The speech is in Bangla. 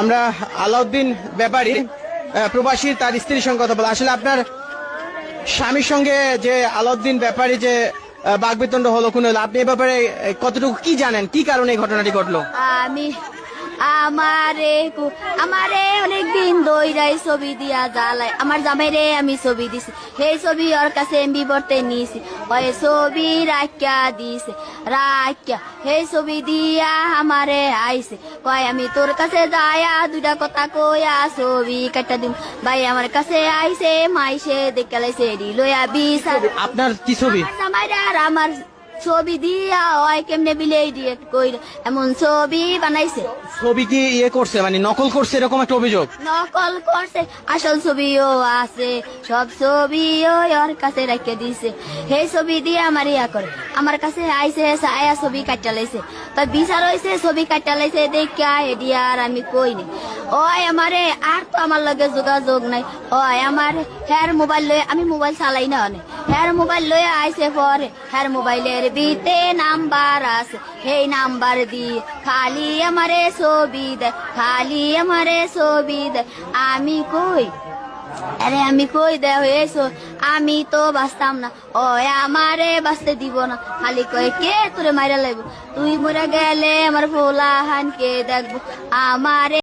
আমরা আলাউদ্দিন ব্যাপারী প্রবাসী, তার স্ত্রীর সঙ্গে কথা বলা আসলে আপনার স্বামীর সঙ্গে যে আলাউদ্দিন ব্যাপারী যে বাগবিতণ্ড হলো, কোন আপনি এ ব্যাপারে কতটুকু কি জানেন? কি কারণে এই ঘটনাটি ঘটলো? আমি আমারে আমারে অনেক দিন দইরাই ছবি দিয়া জ্বালাই। আমার জামাইরে আমি ছবি দিছি। সেই ছবি ওর কাছে এমবি বর্তে নিছি। ওই ছবি রাখিয়া দিছে রাখিয়া সেই ছবি দিয়া আমারে আইছে। কয় আমি তোর কাছে যায়া দুইটা কথা কইয়া ছবি কাটা দিম। ভাই আমার কাছে আইছে মাইসে দেখে লাইছে লইয়া বিশাল আপনার কি ছবি? জামাইরা আর আমার ছবি দিয়া ওই কেমনে বিলেই দিয়ে কই এমন ছবি বানাইছে? ছবি কি ইয়ে করছে? মানে নকল করছে এরকম একটা অভিযোগ? নকল করছে। আসল ছবিও আছে সব ছবিও ওর কাছে রেখে দিছে। সেই ছবি দিয়ে আমার ইয়া করে। আমার কাছে আইছে ছায়া ছবি কাটা লাইছে। তো বিচার হয়েছে ছবি কাটা লাইছে দেখা এডিয়া আর আমি কই নি। ওই আমারে আর তো আমার লগে যোগাযোগ নাই। ওই আমার হ্যার মোবাইল লয়ে আমি মোবাইল চালাই না অনেক। হ্যার মোবাইল লয়ে আইছে পরে। হ্যার মোবাইলের বিতে নাম্বার আছে। সেই নাম্বার দি, খালি আমারে ছবি খালি আমারে ছবি আমি কই? আরে আমি কই দে হয়েছো আমি তো বাঁচতাম না। ও আমারে বাঁচতে দিব না। খালি কয়, কে তোরে মাইরা লাগবো তুই মরে গেলে আমার ভোলা হান কে দেখব। আমারে